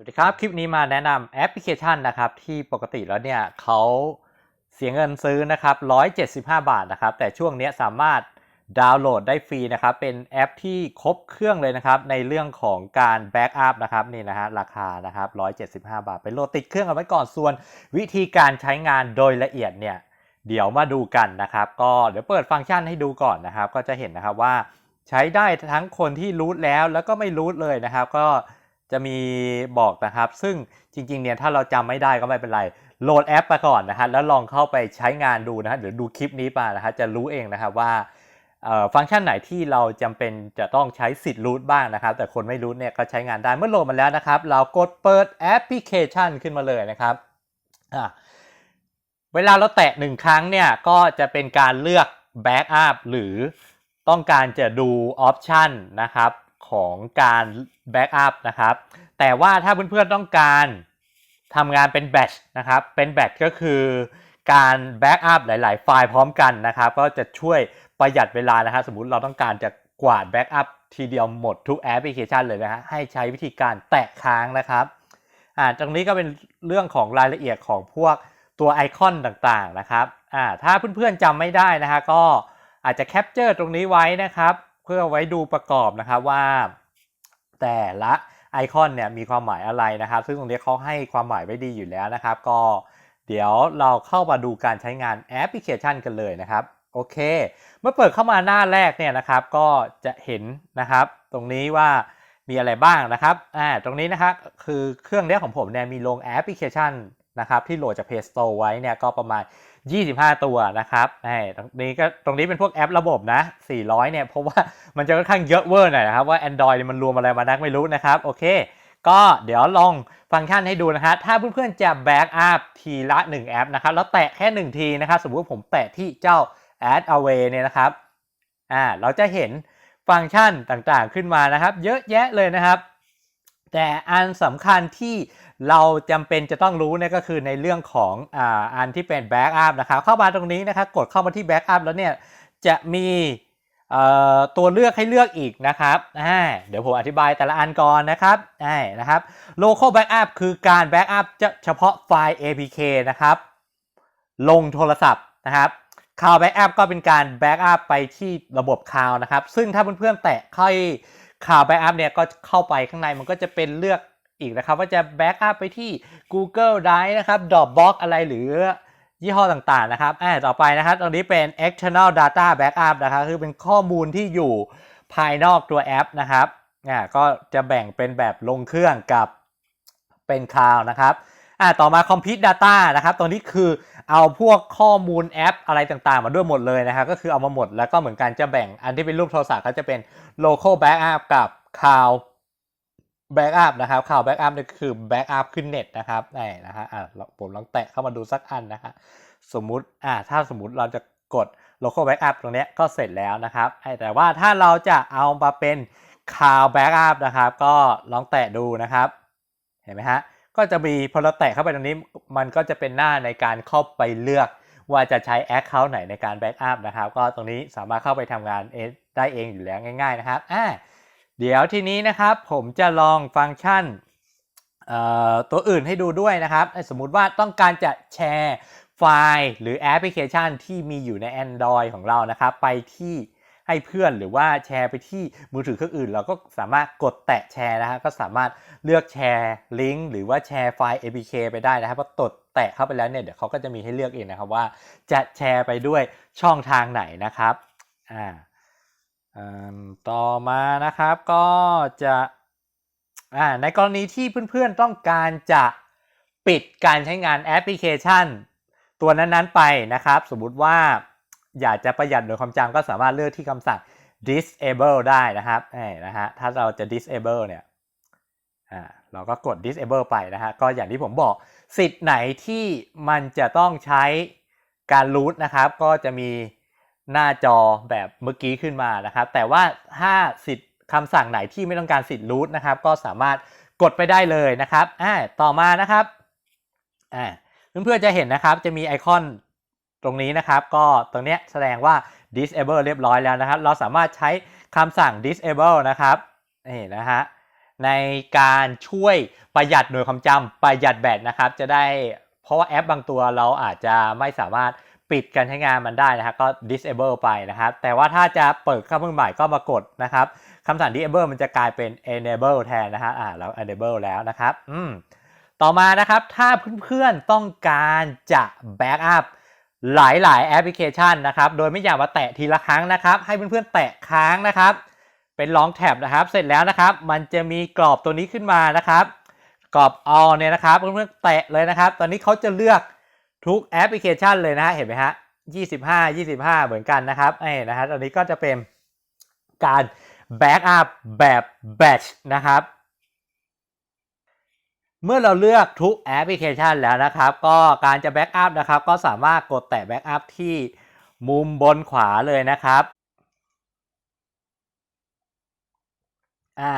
สวัสดีครับ คลิปนี้มาแนะนำแอปพลิเคชันนะครับที่ปกติแล้วเนี่ยเขาเสียเงินซื้อนะครับ175 บาทนะครับ แต่ช่วงนี้สามารถดาวน์โหลดได้ฟรีนะครับ เป็นแอปที่ครบเครื่องเลยนะครับ ในเรื่องของการแบ็กอัพนะครับนี่นะฮะราคานะครับ175 บาท ไปโหลดติดเครื่องเอาไว้ก่อนส่วน วิธีการใช้งานโดยละเอียดเนี่ยเดี๋ยวมาดูกันนะครับ ก็เดี๋ยวเปิดฟังก์ชันให้ดูก่อนนะครับ ก็จะเห็นนะครับว่าใช้ได้ทั้งคนที่รูทแล้วแล้วก็ไม่รูทเลยนะครับ ก็ จะมีบอกนะครับ ซึ่งจริงๆเนี่ยถ้าเราจำไม่ได้ก็ไม่เป็นไร โหลดแอปไปก่อนนะฮะแล้วลองเข้าไปใช้งานดูนะฮะเดี๋ยวดูคลิปนี้มานะฮะจะรู้เองนะครับว่าฟังก์ชันไหนที่เราจำเป็นจะต้องใช้สิทธิ์รูทบ้างนะครับ แต่คนไม่รูทเนี่ยก็ใช้งานได้เมื่อโหลดมาแล้วนะครับ เรากดเปิดแอปพลิเคชันขึ้นมาเลยนะครับเวลาเราแตะหนึ่งครั้งเนี่ยก็จะเป็นการเลือก Backup หรือต้องการจะดูออปชันนะครับ ของการ Backup นะครับ แต่ว่าถ้าเพื่อนๆต้องการทำงานเป็นแบตนะครับ เป็นแบตก็คือการ Backup หลาย ๆ ไฟล์พร้อมกันนะครับ ก็จะช่วยประหยัดเวลานะฮะสมมุติเราต้องการจะกวาด Backup ทีเดียวหมดทุกแอปพลิเคชันเลยนะฮะให้ใช้วิธีการแตะค้างนะครับอ่าตรงนี้ก็เป็นเรื่องของรายละเอียดของพวกตัวไอคอนต่างๆนะครับอ่าถ้าเพื่อนๆจำไม่ได้นะฮะก็อาจจะแคปเจอร์ตรงนี้ไว้นะครับ เพื่อไว้ดูประกอบนะครับว่า แต่ละไอคอนเนี่ยมีความหมายอะไรนะครับ ซึ่งตรงนี้เขาให้ความหมายไว้ดีอยู่แล้วนะครับ ก็เดี๋ยวเราเข้ามาดูการใช้งานแอปพลิเคชันกันเลยนะครับโอเค เมื่อเปิดเข้ามาหน้าแรกเนี่ยนะครับ ก็จะเห็นนะครับ ตรงนี้ว่ามีอะไรบ้างนะครับอ่าตรงนี้นะครับคือเครื่องเนี้ยของผมเนี่ยมีลงแอปพลิเคชันนะครับที่โหลดจาก Play Store ไว้เนี่ยก็ประมาณ 25 ตัวนะครับไอ้ตรงนี้ก็ตรงนี้เป็นพวกแอประบบนะ 400 เนี่ย เพราะว่ามันจะค่อนข้างเยอะเวอร์หน่อยนะครับ ว่า Android มันรวมอะไรมานักไม่รู้นะครับ โอเค ก็เดี๋ยวลองฟังก์ชันให้ดูนะฮะถ้าเพื่อนๆจะแบ็กอัพทีละ 1 แอปนะครับ แล้วแตะแค่ 1 ทีนะครับ สมมติผมแตะที่เจ้า add away เนี่ยนะครับ อ่า เราจะเห็นฟังก์ชันต่างๆขึ้นมานะครับ เยอะแยะเลยนะครับ แต่อันสำคัญที่ เราจำเป็นจะต้องรู้เนี่ยก็คือในเรื่องของอ่าอันที่เป็น Backup นะครับเข้ามาตรงนี้นะครับกดเข้ามาที่ Backup แล้วเนี่ยจะมีเอ่อตัวเลือกให้เลือกอีกนะครับอ่าเดี๋ยวผมอธิบายแต่ละอันก่อนนะครับอ่านะครับ Local Backup คือการ Backup จะเฉพาะไฟล์ APK นะครับ ลงโทรศัพท์นะครับ Cloud Backup ก็เป็นการ Backup ไปที่ระบบ Cloud นะครับ ซึ่งถ้าเพื่อนๆแตะเข้า Cloud Backup เนี่ยก็เข้าไปข้างในมันก็จะเป็นเลือก อีกนะครับ ว่าจะ Backup ไปที่ Google Drive นะครับ Dropbox อะไรหรือยี่ห้อต่างๆนะครับอ่าต่อไปนะครับ ตรงนี้เป็น external data backup นะครับ คือเป็นข้อมูลที่อยู่ภายนอกตัวแอปนะครับอ่าก็จะแบ่งเป็นแบบลงเครื่องกับเป็นคลาวนะครับอ่าต่อมา Complete Data นะครับ ตรงนี้คือเอาพวกข้อมูลแอปอะไรต่างๆ มาด้วยหมดเลยนะครับ ก็คือเอามาหมดแล้วก็เหมือนกันจะแบ่งอันที่เป็นรูปโทรศัพท์ก็จะเป็น Local Backup กับ Cloud Backup นะครับ Cloud Backup นี่คือ Backup ขึ้นเน็ตนะครับนี่นะฮะอ่าผมลองแตะเข้ามาดูสักอันนะฮะสมมุติอ่าถ้าสมมุติเราจะกด Local Backup ตรงเนี้ยก็เสร็จแล้วนะครับแต่ว่าถ้าเราจะเอามาเป็น Cloud Backup นะครับ ก็ลองแตะดูนะครับ เห็นไหมฮะก็จะมีพอเราแตะเข้าไปตรงนี้ มันก็จะเป็นหน้าในการเข้าไปเลือกว่าจะใช้ Account ไหนในการแบ็กอัพนะครับ ก็ตรงนี้สามารถเข้าไปทำงานเองได้เองอยู่แล้วง่าย ๆ นะครับอ่า เดี๋ยวทีนี้นะครับผมจะลองฟังก์ชันตัวอื่นให้ดูด้วยนะครับ สมมุติว่าต้องการจะแชร์ไฟล์หรือแอปพลิเคชันที่มีอยู่ใน Android ของเรานะครับ ไปที่ให้เพื่อนหรือว่าแชร์ไปที่มือถือเครื่องอื่น เราก็สามารถกดแตะแชร์นะฮะก็สามารถเลือกแชร์ลิงก์หรือว่าแชร์ไฟล์ APK ไปได้นะครับพอตดแตะเข้าไปแล้วเนี่ยเดี๋ยวเขาก็จะมีให้เลือกเองนะครับว่าจะแชร์ไปด้วยช่องทางไหนนะครับอ่า ต่อมานะครับก็จะในกรณีที่เพื่อนๆต้องการจะปิดการใช้งานแอปพลิเคชัน ตัวนั้นๆไปนะครับ สมมุติว่าอยากจะประหยัดโดยความจำก็สามารถเลือกที่คำสั่ง disable ได้นะครับนี่นะฮะถ้าเราจะ disable เนี่ยเราก็กด disable ไปนะฮะก็อย่างที่ผมบอกสิทธิ์ไหนที่มันจะต้องใช้การ root นะครับ ก็จะมี หน้าจอแบบเมื่อกี้ขึ้นมานะครับ แต่ว่าถ้าสิทธิ์คำสั่งไหนที่ไม่ต้องการสิทธิ์ root นะครับ ก็สามารถกดไปได้เลยนะครับอ่าต่อมานะครับอ่าเพื่อนๆจะเห็นนะครับจะมีไอคอนตรงนี้นะครับ ก็ตรงเนี้ยแสดงว่า disable เรียบร้อยแล้วนะครับ เราสามารถใช้คำสั่ง disable นะครับนี่นะฮะในการช่วยประหยัดหน่วยความจำประหยัดแบตนะครับ จะได้เพราะว่าแอปบางตัวเราอาจจะไม่สามารถ ปิดการใช้งานมันได้นะครับก็ disable ไปนะครับ แต่ว่าถ้าจะเปิดเข้าเพิ่งใหม่ก็มากดนะครับคำสั่ง disable มันจะกลายเป็น enable แทนนะฮะอ่าเรา enable แล้วนะครับอืมต่อมานะครับถ้าเพื่อนๆต้องการจะ backup หลายๆ แอปพลิเคชันนะครับ โดยไม่อยากมาแตะทีละครั้งนะครับ ให้เพื่อนๆแตะค้างนะครับ เป็นลองแท็บนะครับ เสร็จแล้วนะครับ มันจะมีกรอบตัวนี้ขึ้นมานะครับ กรอบ all เนี่ยนะครับ เพื่อนๆแตะเลยนะครับ ตอนนี้เขาจะเลือก ทุกแอปพลิเคชันเลยนะฮะเห็นไหมฮะ25 25 เหมือนกันนะครับไอ้นะฮะตอนนี้ก็จะเป็นการแบ็กอัพแบบแบตนะครับ เมื่อเราเลือกทุกแอปพลิเคชันแล้วนะครับ ก็การจะแบ็กอัพนะครับ ก็สามารถกดแตะแบ็กอัพที่มุมบนขวาเลยนะครับอ่า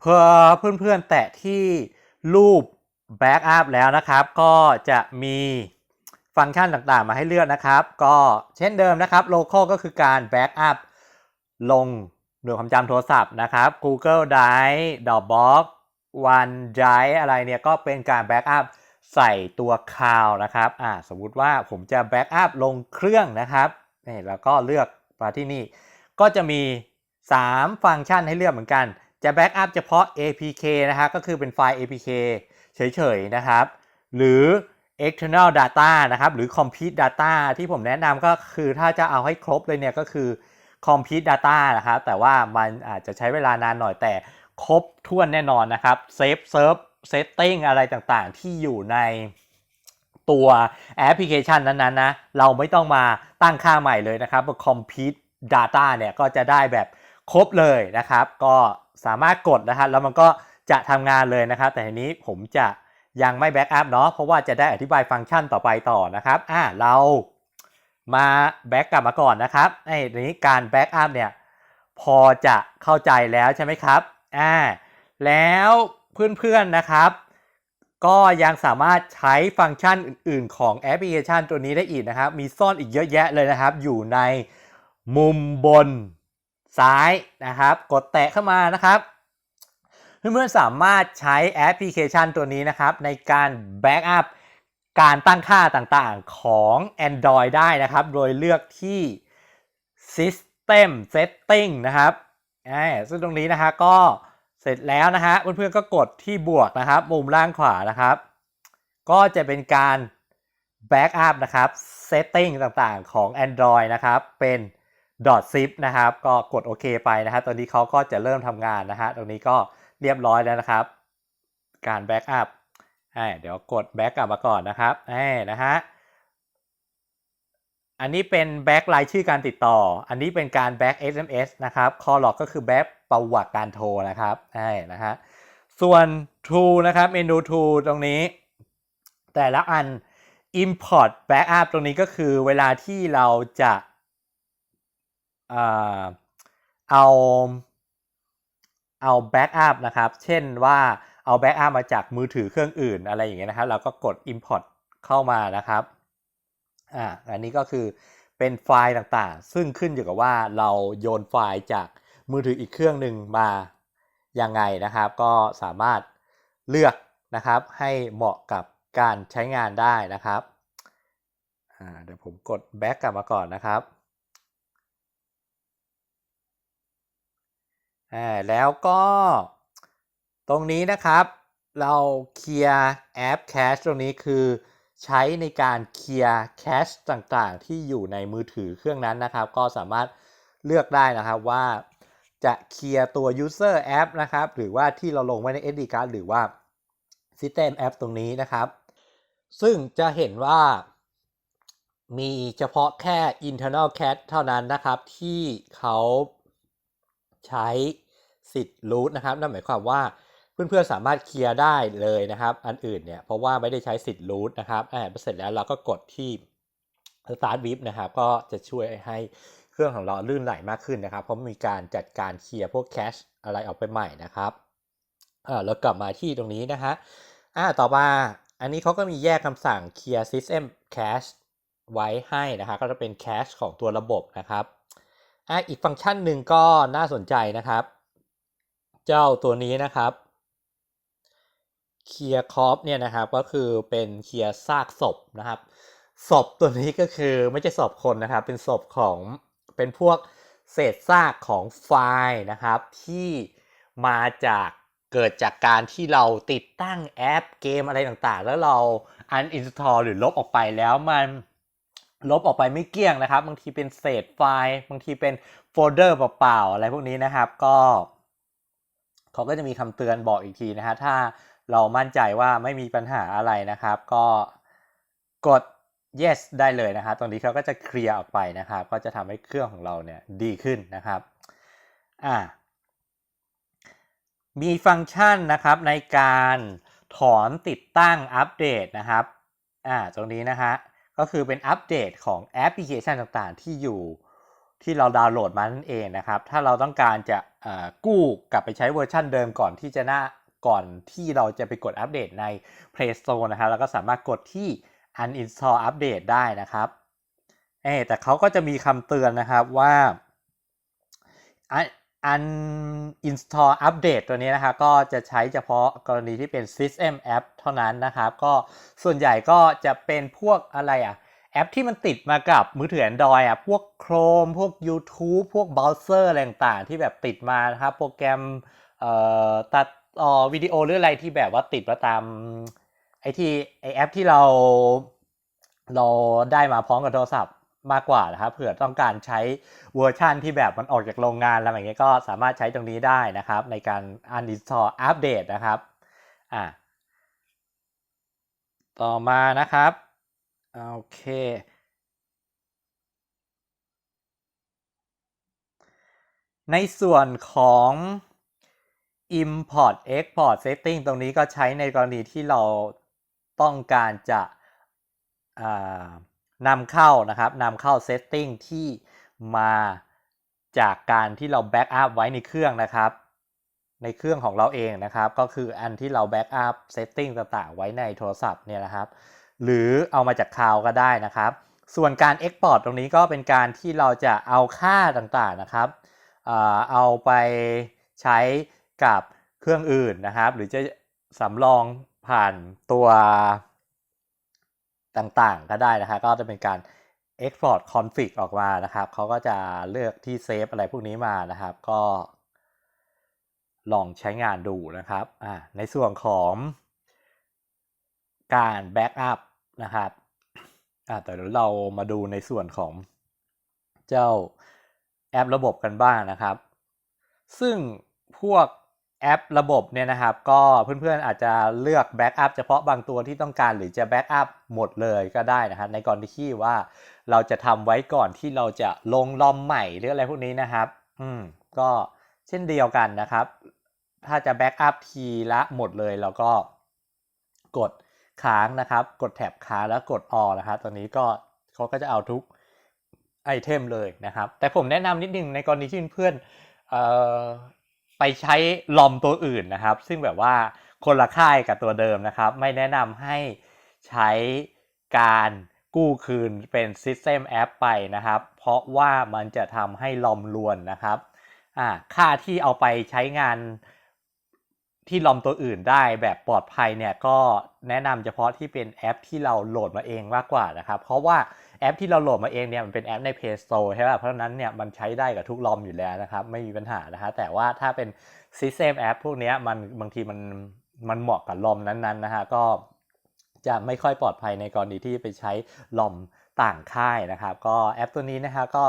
เพื่อเพื่อนๆแตะที่รูป แบ็กอัพแล้วนะครับ ก็จะมีฟังก์ชันต่างๆ มาให้เลือกนะครับ ก็เช่นเดิมนะครับโลโก้ก็คือการแบ็กอัพลงหน่วยความจำโทรศัพท์นะครับ Google Drive Dropbox OneDrive อะไรเนี่ยก็เป็นการแบ็กอัพใส่ตัวคลาวนะครับอ่าสมมุติว่าผมจะแบ็กอัพลงเครื่องนะครับนี่แล้วก็เลือกมาที่นี่ ก็จะมี 3 ฟังก์ชันให้เลือกเหมือนกัน จะแบ็กอัพเฉพาะ APK นะครับก็คือเป็นไฟล์ APK เฉยๆนะครับ หรือ external data นะครับ หรือ complete data ที่ผมแนะนำก็คือถ้าจะเอาให้ครบเลยเนี่ยก็คือ complete data นะครับ แต่ว่ามันอาจจะใช้เวลานานหน่อยแต่ครบถ้วนแน่นอนนะครับ save serve setting อะไรต่างๆ ที่อยู่ในตัวแอปพลิเคชันนั้นๆนะ เราไม่ต้องมาตั้งค่าใหม่เลยนะครับ complete data เนี่ยก็จะได้แบบครบเลยนะครับ ก็สามารถกดนะครับแล้วมันก็ จะทำงานเลยนะครับ แต่ทีนี้ผมจะยังไม่แบ็กอัพเนาะเพราะว่าจะได้อธิบายฟังก์ชันต่อไปต่อนะครับอ่าเรามาแบ็กกลับมาก่อนนะครับไอ้ทีนี้การแบ็กอัพเนี่ยพอจะเข้าใจแล้วใช่ไหมครับอ่าแล้วเพื่อนๆนะครับ ก็ยังสามารถใช้ฟังก์ชันอื่น ๆ ของแอปพลิเคชันตัวนี้ได้อีกนะครับ มีซ่อนอีกเยอะแยะเลยนะครับ อยู่ในมุมบนซ้ายนะครับ กดแตะเข้ามานะครับ เพื่อนๆสามารถใช้แอปพลิเคชันตัวนี้นะครับ ในการแบ็กอัพการตั้งค่าต่างๆของ Android ได้นะครับ โดยเลือกที่ System Setting นะครับซึ่งตรงนี้นะฮะก็เสร็จแล้วนะฮะเพื่อนๆก็กดที่บวกนะครับ มุมล่างขวานะครับ ก็จะเป็นการ Backup นะครับ Setting ต่างๆของ Android นะครับ เป็น .zip นะครับ ก็กดโอเคไปนะครับตอนนี้เขาก็จะเริ่มทำงานนะฮะตรงนี้ก็ เรียบร้อยแล้วนะครับ การแบ็กอัพเดี๋ยวกดแบ็กกลับมาก่อนนะครับนะฮะอันนี้เป็นแบ็กรายชื่อการติดต่อ อันนี้เป็นการแบ็ก SMS นะครับ call log ก็คือแบ็กประวัติการโทรนะครับนะฮะ ส่วน Tool นะครับเมนู Tool ตรงนี้ แต่ละอัน Import Backup ตรงนี้ก็คือเวลาที่เราจะเอา เอาแบ็กอัพนะครับ เช่นว่าเอาแบ็กอัพมาจากมือถือเครื่องอื่นอะไรอย่างเงี้ยนะครับ เราก็กด Import เข้ามานะครับ อ่า อันนี้ก็คือเป็นไฟล์ต่างๆ ซึ่งขึ้นอยู่กับว่าเราโยนไฟล์จากมือถืออีกเครื่องหนึ่งมายังไงนะครับ ก็สามารถเลือกนะครับให้เหมาะกับการใช้งานได้นะครับ เดี๋ยวผมกดแบ็กกลับมาก่อนนะครับ แล้วก็ตรงนี้นะครับ เราเคลียร์แอปแคชตรงนี้คือใช้ในการเคลียร์แคชต่างๆ ที่อยู่ในมือถือเครื่องนั้นนะครับ ก็สามารถเลือกได้นะครับว่าจะเคลียร์ตัว user app นะครับ หรือว่าที่เราลงไว้ใน SD card หรือว่า system app ตรงนี้นะครับ ซึ่งจะเห็นว่ามีเฉพาะแค่ internal cache เท่านั้นนะครับที่เขา ใช้สิทธิ์รูทนะครับ นั่นหมายความว่าเพื่อนๆสามารถเคลียร์ได้เลยนะครับ อันอื่นเนี่ยเพราะว่าไม่ได้ใช้สิทธิ์รูทนะครับอ่าเสร็จแล้วเราก็กดที่ Start VIP นะครับก็จะช่วยให้เครื่องของเราลื่นไหลมากขึ้นนะครับ เพราะมีการจัดการเคลียร์พวกแคชอะไรออกไปใหม่นะครับอ่าแล้วกลับมาที่ตรงนี้นะฮะอ่าต่อมาอันนี้เขาก็มีแยกคำสั่ง clear system cache ไว้ให้นะครับก็จะเป็นแคชของตัวระบบนะครับ อะอีกฟังก์ชันหนึ่งก็น่าสนใจนะครับ เจ้าตัวนี้นะครับเคลียร์คอฟเนี่ยนะครับก็คือเป็นเคลียร์ซากศพนะครับศพตัวนี้ก็คือไม่ใช่ศพคนนะครับ เป็นศพของเป็นพวกเศษซากของไฟล์นะครับ ที่มาจากเกิดจากการที่เราติดตั้งแอปเกมอะไรต่างๆ แล้วเรา uninstall หรือลบออกไปแล้วมัน ลบออกไปไม่เกี้ยงนะครับ บางทีเป็นเศษไฟล์ บางทีเป็นโฟลเดอร์เปล่าๆอะไรพวกนี้นะครับก็เขาก็จะมีคำเตือนบอกอีกทีนะฮะถ้าเรามั่นใจว่าไม่มีปัญหาอะไรนะครับ ก็กด yes ได้เลยนะครับตรงนี้เขาก็จะเคลียร์ออกไปนะครับ ก็จะทำให้เครื่องของเราเนี่ยดีขึ้นนะครับอ่ามีฟังก์ชันนะครับในการถอนติดตั้งอัปเดตนะครับอ่าตรงนี้นะฮะ ก็คือเป็นอัปเดตของแอปพลิเคชันต่างๆ ที่อยู่ที่เราดาวน์โหลดมานั่นเองนะครับ ถ้าเราต้องการจะกู้กลับไปใช้เวอร์ชันเดิมก่อนที่จะหน้าก่อนที่เราจะไปกดอัปเดตใน Play Store นะครับแล้วก็สามารถกดที่ uninstall update ได้นะครับเอแต่เขาก็จะมีคำเตือนนะครับว่า uninstall update ตัวนี้นะครับก็จะใช้เฉพาะกรณีที่เป็น system app เท่านั้นนะครับ ก็ส่วนใหญ่ก็จะเป็นพวกอะไรอะแอปที่มันติดมากับมือถือ Android อะพวก Chrome พวก YouTube พวกเบราว์เซอร์อะไรต่างๆ ที่แบบติดมานะครับ โปรแกรมเอ่อตัดต่อวิดีโอหรืออะไรที่แบบว่าติดมาตามไอที่ไอแอปที่เราเราได้มาพร้อมกับโทรศัพท์ มากกว่านะครับเผื่อต้องการใช้เวอร์ชันที่แบบมันออกจากโรงงานอะไรอย่างเงี้ยก็สามารถใช้ตรงนี้ได้นะครับ ในการ uninstall update นะครับอะต่อมานะครับโอเคในส่วนของ import export setting ตรงนี้ก็ใช้ในกรณีที่เราต้องการจะ นำเข้านะครับนำเข้า setting ที่มาจากการที่เราแบ็กอัพไว้ในเครื่องนะครับ ในเครื่องของเราเองนะครับ ก็คืออันที่เราแบ็กอัพ setting ต่างๆ ไว้ในโทรศัพท์เนี่ยนะครับ หรือเอามาจากคลาวก็ได้นะครับ ส่วนการ Export ตรงนี้ก็เป็นการที่เราจะเอาค่าต่างๆนะครับเอาไปใช้กับเครื่องอื่นนะครับ หรือจะสำรองผ่านตัว ต่างๆ ก็ได้นะครับก็จะเป็นการ export config ออกมานะครับเขาก็จะเลือกที่เซฟอะไรพวกนี้มานะครับ ก็ลองใช้งานดูนะครับในส่วนของการแบ็กอัพนะครับแต่เดี๋ยวเรามาดูในส่วนของเจ้าแอประบบกันบ้างนะครับ ซึ่งพวก แอประบบเนี่ยนะครับ ก็เพื่อนๆอาจจะเลือกแบ็กอัพเฉพาะบางตัวที่ต้องการหรือจะแบ็กอัพหมดเลยก็ได้นะครับในกรณีที่ว่าเราจะทำไว้ก่อนที่เราจะลงลอมใหม่หรืออะไรพวกนี้นะครับ อืมก็เช่นเดียวกันนะครับ ถ้าจะแบ็กอัพทีละหมดเลยเราก็กดค้างนะครับ กดแท็บค้างแล้วกดออนะครับ ตอนนี้ก็เขาก็จะเอาทุกไอเทมเลยนะครับ แต่ผมแนะนำนิดนึงในกรณีที่เพื่อน ไปใช้ลอมตัวอื่นนะครับ ซึ่งแบบว่าคนละค่ายกับตัวเดิมนะครับ ไม่แนะนำให้ใช้การกู้คืนเป็น System App ไปนะครับ เพราะว่ามันจะทำให้ลอมลวนนะครับค่าที่เอาไปใช้งานที่ลอมตัวอื่นได้แบบปลอดภัยเนี่ยก็แนะนำเฉพาะที่เป็นแอปที่เราโหลดมาเองมากกว่านะครับ เพราะว่า แอปที่เราโหลดมาเองเนี่ยมันเป็นแอปใน Play Store ใช่ป่ะเพราะฉะนั้นเนี่ยมันใช้ได้กับทุกลอมอยู่แล้วนะครับ ไม่มีปัญหานะฮะแต่ว่าถ้าเป็น System App พวกนี้มันบางทีมันมันเหมาะกับลอมนั้นๆนะฮะก็จะไม่ค่อยปลอดภัยในกรณีที่ไปใช้ลอมต่างค่ายนะครับ ก็แอปตัวนี้นะฮะก็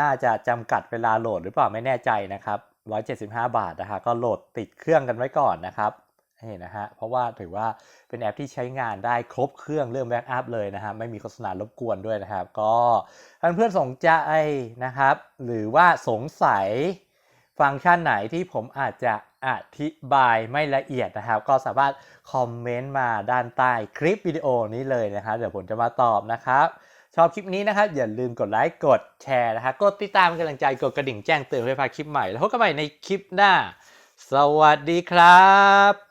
น่าจะจำกัดเวลาโหลดหรือเปล่าไม่แน่ใจนะครับ 175 บาทนะฮะก็โหลดติดเครื่องกันไว้ก่อนนะครับ นี่นะฮะ เพราะว่าถือว่าเป็นแอปที่ใช้งานได้ครบเครื่องเรื่องแบ็กอัพเลยนะฮะ ไม่มีโฆษณารบกวนด้วยนะครับ ก็ท่านเพื่อนสนใจนะครับ หรือว่าสงสัยฟังก์ชันไหนที่ผมอาจจะอธิบายไม่ละเอียดนะครับ ก็สามารถคอมเมนต์มาด้านใต้คลิปวิดีโอนี้เลยนะครับ เดี๋ยวผมจะมาตอบนะครับ ชอบคลิปนี้นะครับ อย่าลืมกดไลค์กดแชร์นะครับกดติดตามกำลังใจกดกระดิ่งแจ้งเตือนเพื่อพาคลิปใหม่ แล้วพบกันใหม่ในคลิปหน้า สวัสดีครับ